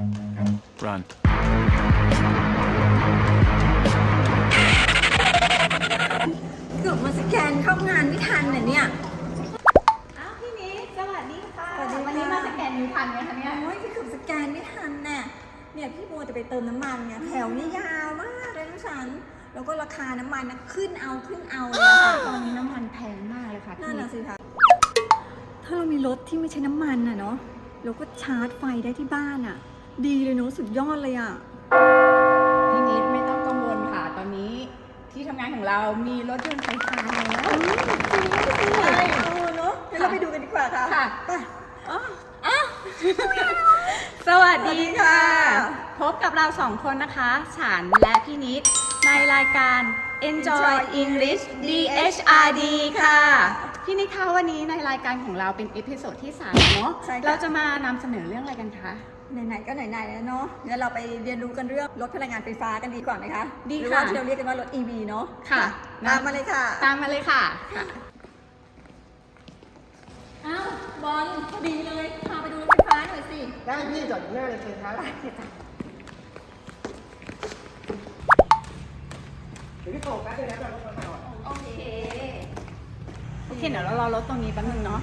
Run. เกือบมาสแกนเข้างานไม่ทันน่ะเนี่ย อ้าวพี่นิดสวัสดีค่ะสวัสดีค่ะวันนี้มาสแกนนิ้วทันไหมคะเนี่ยโอ้ยพี่เกือบสแกนไม่ทันน่ะ เนี่ยพี่มัวจะไปเติมน้ำมันไงแถวนี้ยาวมากเลยน้องฉัน แล้วก็ราคาน้ำมันนะขึ้นเอาขึ้นเอาเลยอะค่ะตอนนี้น้ำมันแพงมากเลยค่ะพี่นั่นนิน่ะดสิคะถ้าเรามีรถที่ไม่ใช้น้ำมันน่ะเนาะเราก็ชาร์จไฟได้ที่บ้านอะ ดีเลยเนาะสุดยอดเลยอะพี่นิดไม่ต้องกังวลค่ะ ตอนนี้ที่ทำงานของเรามีรถยนต์ไฟฟ้าแล้ว ใช่ เออเนาะงั้นเราไปดูกันดีกว่าค่ะค่ะ ไปสวัสดีค่ะ สวัสดีค่ะ พบกับเราสองคนนะคะ ฉันและพี่นิด ในรายการ Enjoy English DHRD ค่ะ พี่นิดคะวันนี้ในรายการของเราเป็นเอพิโซดที่สามเนาะใช่ค่ะ เราจะมานำเสนอเรื่องอะไรกันคะ ไหนๆก็ไหนๆแล้วเนาะงั้นเราไปเรียนรู้กันเรื่องรถพลังงานไฟฟ้ากันดีกว่าไหมคะดีหรือค่ะว่าที่เราเรียกกันว่ารถ EV เนาะค่ะ ตามมาเลยค่ะ ตามมาเลยค่ะค่ะอ้าวบอลพอดีเลยพาไปดูรถไฟฟ้าหน่อยสิ ได้พี่จอดอยู่หน้าเลยเชิญครับเดี๋ยวพี่โฟกัสด้วยนะก่อนรถมาก่อนโอเค โอเคเดี๋ยวเรารอรถตรงนี้แป๊บนึงเนาะ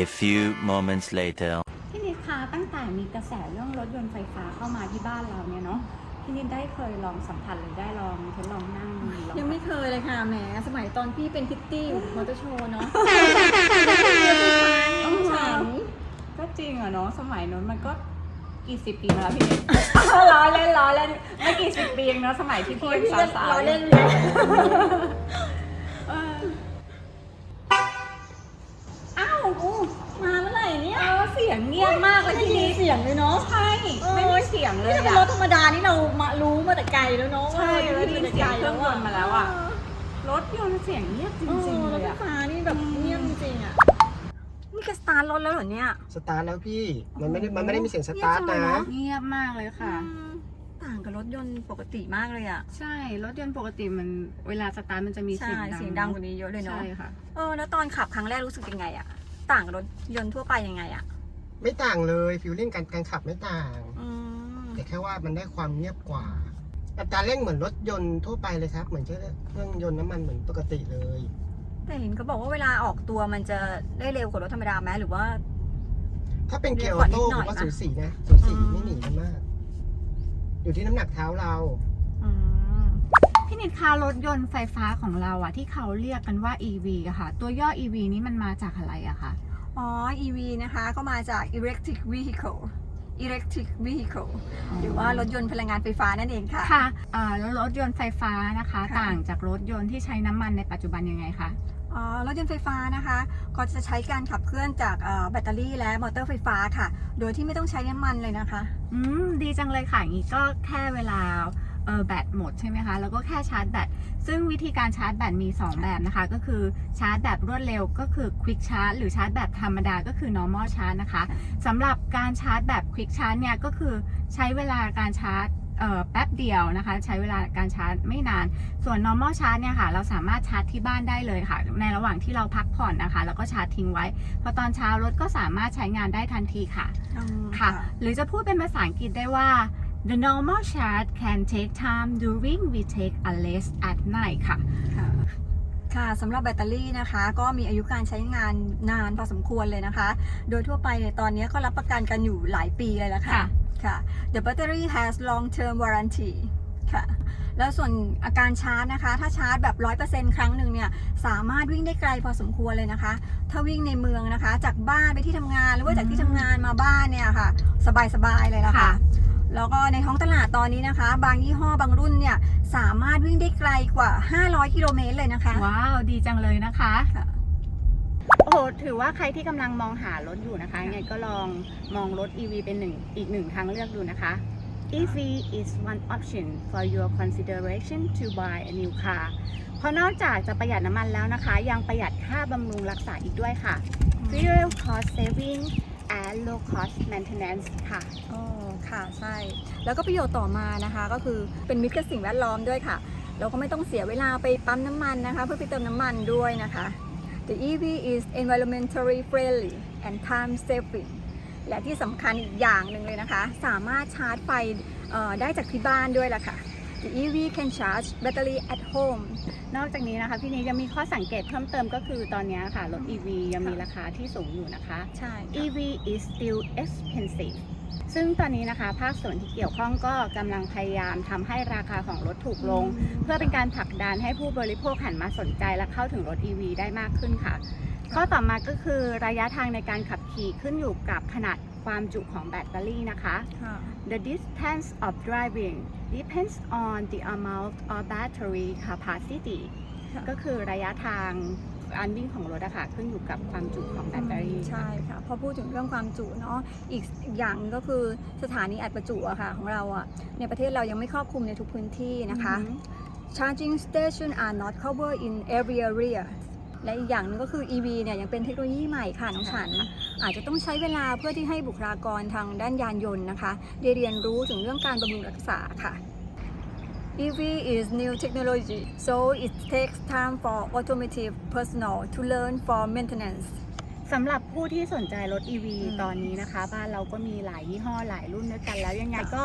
A few moments later. พี่นิดคะตั้งแต่มีกระแสเรื่องรถยนต์ไฟฟ้าเข้ามาที่บ้านเราเนี่ยเนาะพี่นิดได้เคยลองสัมผัสหรือได้ลองทดลองนั่งลองยังไม่เคยเลยค่ะแหมสมัยตอนพี่เป็นพิตตี้อยู่มอเตอร์โชว์เนาะฉันก็จริงอะเนาะสมัยนู้นมันก็กี่สิบปีมาแล้วพี่นิดล้อเล่นล้อเล่นไม่กี่สิบปีเองเนาะสมัยที่พี่ยังพี่สาก็วๆ ล้อเล่นเลย เออ อ้าวอู้มาเมื่อไหร่เนี่ย เออเสียงเงียบมากเลยไม่พี่ได้ยินินดเสียงเลยเนาะใช่ไม่มีเสียงเลยนี่ถ้าเป็นอะรถธรรมดานี่เรามารู้มาแต่ไกลแล้วเนาะใช่ออแล้วได้ยินเสียงเครื่องยนต์มาแล้วอะรถยนต์เสียงเงียบจเออริงๆรเลถยไฟอะฟ้านี่แบบเงียบจริงๆอะนี่ก็สตาร์ทรถแล้วเหรอเนี่ยสตาร์ทแล้วพี่มันไม่ได้มันไม่ได้มีเสียงสตาร์ทเงียบจังเลยนะเนอะเงียบมากเลยค่ะอืมต่างกับรถยนต์ปกติมากเลยอะใช่รถยนต์ปกติมันเวลาสตาร์ทมันจะมีใช่เสียงดังเสียงดังกว่านี้เยอะเลยเนาะใช่ค่ะเออแล้วตอนขับครั้งแรกรู้สึกยังไงอะต่างกับรถยนต์ทั่วไปยังไงอะ ไม่ต่างเลยฟิลลิ่งการการขับไม่ต่าง อืมแต่แค่ว่ามันได้ความเงียบกว่า อัตราเร่งเหมือนรถยนต์ทั่วไปเลยครับ เหมือนเครื่องยนต์น้ำมันเหมือนปกติเลย แต่เห็นเขาบอกว่าเวลาออกตัวมันจะได้เร็วกว่ารถธรรมดาไหมหรือว่า ถ้าเป็นเร็เกียวร์กว่าออโต้นิดหน่ผอยมว่านะสูสีนะสูสีอืม ไม่หนีกันมาก อยู่ที่น้ำหนักเท้าเรา อืมพี่นิดคะรถยนต์ไฟฟ้าของเราอะที่เขาเรียกกันว่า EV อะค่ะ ตัวย่อ EV นี้มันมาจากอะไรอะคะ อ๋อ EV นะคะ ก็มาจาก electric vehicle electric vehicle หรือว่ารถยนต์พลังงานไฟฟ้านั่นเองค่ะ ค่ะเอ่อแล้วรถยนต์ไฟฟ้านะคะ ค่ะ ต่างจากรถยนต์ที่ใช้น้ำมันในปัจจุบันยังไงคะ อ๋อรถยนต์ไฟฟ้านะคะ ก็จะใช้การขับเคลื่อนจากเอ่อแบตเตอรี่และมอเตอร์ไฟฟ้าค่ะ โดยที่ไม่ต้องใช้น้ำมันเลยนะคะ อืม ดีจังเลยค่ะอย่างนี้ก็แค่เวลา เออแบตหมดใช่ไหมคะ แล้วก็แค่ชาร์จแบต ซึ่งวิธีการชาร์จแบตมี 2 แบบนะคะ ก็คือชาร์จแบบรวดเร็วก็คือ quick charge หรือชาร์จแบบธรรมดาก็คือ normal charge นะคะสำหรับการชาร์จแบบ quick charge เนี่ยก็คือใช้เวลาการชาร์จเอ่อแป๊บเดียวนะคะ ใช้เวลาการชาร์จไม่นาน ส่วน normal charge เนี่ยค่ะ เราสามารถชาร์จที่บ้านได้เลยค่ะ ในระหว่างที่เราพักผ่อนนะคะ แล้วก็ชาร์จทิ้งไว้ พอตอนเช้ารถก็สามารถใช้งานได้ทันทีค่ะค่ะ หรือจะพูดเป็นภาษาอังกฤษได้ว่า the normal charge can take time during we take a rest at night ค่ะค่ะ ค่ะสำหรับแบตเตอรี่นะคะ ก็มีอายุการใช้งานนานพอสมควรเลยนะคะ โดยทั่วไปในยตอนนี้ก็รับประกันกันอยู่หลายปีเลยละค่ะค่ะ ค่ะ The battery has long term warranty ค่ะ แล้วส่วนอาการชาร์จนะคะ ถ้าชาร์จแบบ 100%ครั้งหนึ่งเนี่ย สามารถวิ่งได้ไกลพอสมควรเลยนะคะ ถ้าวิ่งในเมืองนะคะ จากบ้านไปที่ทำงาน หรือว่าจากที่ทำงานมาบ้านเนี่ยค่ะ สบายๆเลยละค่ะค่ะ แล้วก็ในท้องตลาดตอนนี้นะคะ บางยี่ห้อบางรุ่นเนี่ยสามารถวิ่งได้ไกลกว่า 500 กิโลเมตรเลยนะคะ ว้าวดีจังเลยนะคะค่ะโอ้โหถือว่าใครที่กำลังมองหารถอยู่นะคะยังไงก็ลองมองรถ EV เป็นหนึ่งอีกหนึ่งทางเลือกดูนะคะ EV is one option for your consideration to buy a new car เพราะนอกจากจะประหยัดน้ำมันแล้วนะคะ ยังประหยัดค่าบำรุงรักษาอีกด้วยค่ะ fuel cost saving and low cost maintenance ค่ะ อ๋อ ค่ะ ใช่ แล้วก็ประโยชน์ต่อมานะคะ ก็คือเป็นมิตรกับสิ่งแวดล้อมด้วยค่ะ เราก็ไม่ต้องเสียเวลาไปปั๊มน้ำมันนะคะ เพื่อไปเติมน้ำมันด้วยนะคะ The EV is environmentally friendly and time saving และที่สำคัญอีกอย่างหนึ่งเลยนะคะ สามารถชาร์จไฟได้จากที่บ้านด้วยล่ะค่ะ The EV can charge battery at home นอกจากนี้นะคะพี่นิดยังมีข้อสังเกตเพิ่มเติมก็คือตอนนี้ค่ะ รถ EV ยังมีราคาที่สูงอยู่นะคะ ใช่ EV is still expensive ซึ่งตอนนี้นะคะ ภาคส่วนที่เกี่ยวข้องก็กำลังพยายามทำให้ราคาของรถถูกลง เพื่อเป็นการผลักดันให้ผู้บริโภคหันมาสนใจและเข้าถึงรถ EV ได้มากขึ้นค่ะ ข้อต่อมาก็คือระยะทางในการขับขี่ขึ้นอยู่กับขนาดความจุของแบตเตอรี่นะคะค่ะ The distance of driving depends on the amount of battery capacity ค่ะก็คือระยะทางการวิ่งของรถอะค่ะขึ้นอยู่กับความจุของแบตเตอรี่ใช่ค่ะพอพูดถึงเรื่องความจุเนาะอีกอีกอย่างหนึ่งก็คือสถานีอัดประจุอะค่ะของเราอะในประเทศเรายังไม่ครอบคลุมในทุกพื้นที่นะคะอือหือ Charging station are not covered in every area และอีกอย่างหนึงก็คือ EV เนี่ยยังเป็นเทคโนโลยีใหม่ค่ะน้องฉัน อาจจะต้องใช้เวลาเพื่อที่ให้บุคลากรทางด้านยานยนต์นะคะได้เรียนรู้ถึงเรื่องการบำรุงรักษาค่ะ EV is new technology so it takes time for automotive personnel to learn for maintenance สำหรับผู้ที่สนใจรถ EV อืมตอนนี้นะคะ บ้านเราก็มีหลายยี่ห้อหลายรุ่นด้วยกันแล้วยังไงก็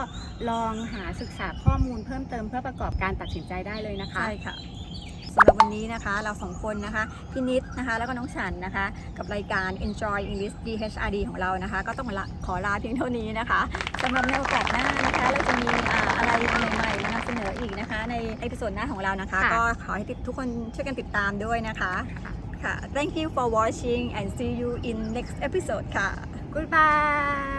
ลองหาศึกษาข้อมูลเพิ่มเติมเพื่อประกอบการตัดสินใจได้เลยนะคะใช่ค่ะ สำหรับวันนี้นะคะเราสองคนนะคะพี่นิดนะคะ แล้วก็น้องฉันนะคะ กับรายการ Enjoy English DHRD ของเรานะคะ ก็ต้องละขอลาเพียงเท่านี้นะคะสำหรับในโอกาสหน้านะคะเราจะมีอ่าอะไรใหม่ๆมานำเสนออีกนะคะ ในเอพิโซดหน้าของเรานะคะค่ะก็ขอให้ทุกคนช่วยกันติดตามด้วยนะคะค่ะค่ะ thank you for watching and see you in next episode ค่ะ Goodbye